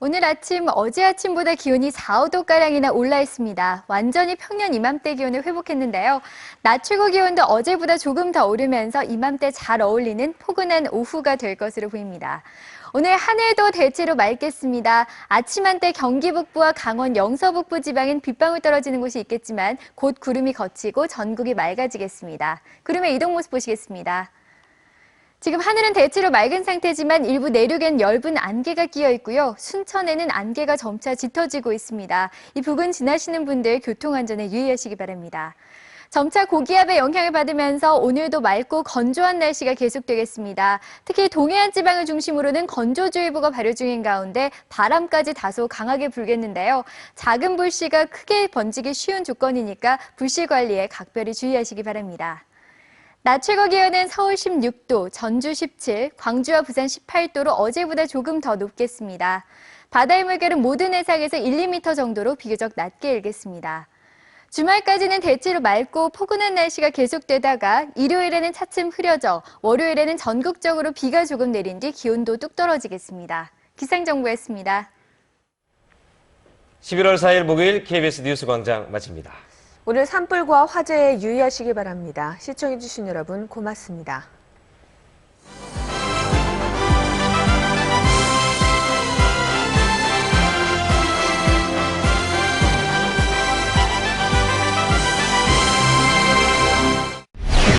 오늘 아침 어제 아침보다 기온이 4, 5도가량이나 올라 있습니다. 완전히 평년 이맘때 기온을 회복했는데요. 낮 최고 기온도 어제보다 조금 더 오르면서 이맘때 잘 어울리는 포근한 오후가 될 것으로 보입니다. 오늘 하늘도 대체로 맑겠습니다. 아침 한때 경기 북부와 강원 영서 북부 지방엔 빗방울 떨어지는 곳이 있겠지만 곧 구름이 걷히고 전국이 맑아지겠습니다. 구름의 이동 모습 보시겠습니다. 지금 하늘은 대체로 맑은 상태지만 일부 내륙엔 엷은 안개가 끼어 있고요. 순천에는 안개가 점차 짙어지고 있습니다. 이 부근 지나시는 분들 교통안전에 유의하시기 바랍니다. 점차 고기압의 영향을 받으면서 오늘도 맑고 건조한 날씨가 계속되겠습니다. 특히 동해안 지방을 중심으로는 건조주의보가 발효 중인 가운데 바람까지 다소 강하게 불겠는데요. 작은 불씨가 크게 번지기 쉬운 조건이니까 불씨 관리에 각별히 주의하시기 바랍니다. 낮 최고 기온은 서울 16도, 전주 17, 광주와 부산 18도로 어제보다 조금 더 높겠습니다. 바다의 물결은 모든 해상에서 1, 2m 정도로 비교적 낮게 일겠습니다. 주말까지는 대체로 맑고 포근한 날씨가 계속되다가 일요일에는 차츰 흐려져 월요일에는 전국적으로 비가 조금 내린 뒤 기온도 뚝 떨어지겠습니다. 기상정보였습니다. 11월 4일 목요일 KBS 뉴스 광장 마칩니다. 오늘 산불과 화재에 유의하시기 바랍니다. 시청해주신 여러분 고맙습니다.